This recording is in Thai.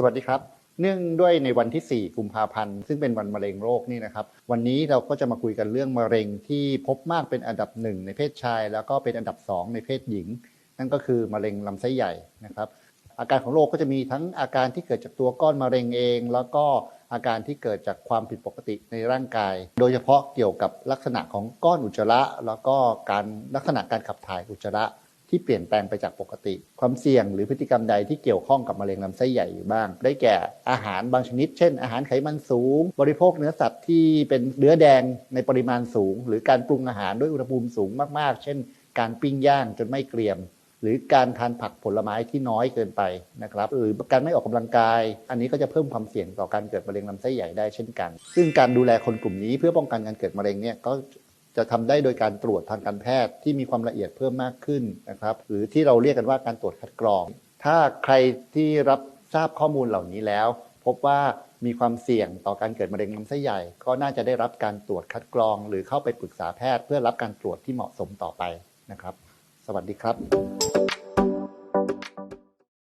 สวัสดีครับ เนื่องด้วยในวันที่ 4 กุมภาพันธ์ ซึ่งเป็นวันมะเร็งโรคนี่นะครับ วันนี้เราก็จะมาคุยกันเรื่องมะเร็งที่พบมากเป็นอันดับหนึ่งในเพศชาย แล้วก็เป็นอันดับ 2 ในเพศหญิง นั่นก็คือมะเร็งลำไส้ใหญ่นะครับ อาการของโรคก็จะมีทั้งอาการที่เกิดจากตัวก้อนมะเร็งเอง แล้วก็อาการที่เกิดจากความผิดปกติในร่างกาย โดยเฉพาะเกี่ยวกับลักษณะของก้อนอุจจาระ แล้วก็การลักษณะการขับถ่ายอุจจาระ ที่เปลี่ยนแปลงไปจากปกติ ความเสี่ยงหรือพฤติกรรมใดที่เกี่ยวข้องกับมะเร็งลำไส้ใหญ่อยู่บ้าง ได้แก่อาหารบางชนิด เช่น อาหารไขมันสูง บริโภคเนื้อสัตว์ที่เป็นเนื้อแดงในปริมาณสูง หรือการปรุงอาหารด้วยอุณหภูมิสูงมากๆ เช่น การปิ้งย่างจนไม่เกรียม หรือการทานผักผลไม้ที่น้อยเกินไปนะครับหรือการไม่ออกกำลังกาย อันนี้ก็จะเพิ่มความเสี่ยงต่อการเกิดมะเร็งลำไส้ใหญ่ได้เช่นกัน ซึ่งการดูแลคนกลุ่มนี้เพื่อป้องกันการเกิดมะเร็งเนี่ยก็ จะทำได้โดยการตรวจทางการแพทย์ที่มีความละเอียดเพิ่มมากขึ้นนะครับ หรือที่เราเรียกกันว่าการตรวจคัดกรอง ถ้าใครที่รับทราบข้อมูลเหล่านี้แล้ว พบว่ามีความเสี่ยงต่อการเกิดมะเร็งลำไส้ใหญ่ ก็น่าจะได้รับการตรวจคัดกรอง หรือเข้าไปปรึกษาแพทย์ เพื่อรับการตรวจที่เหมาะสมต่อไปนะครับ สวัสดีครับ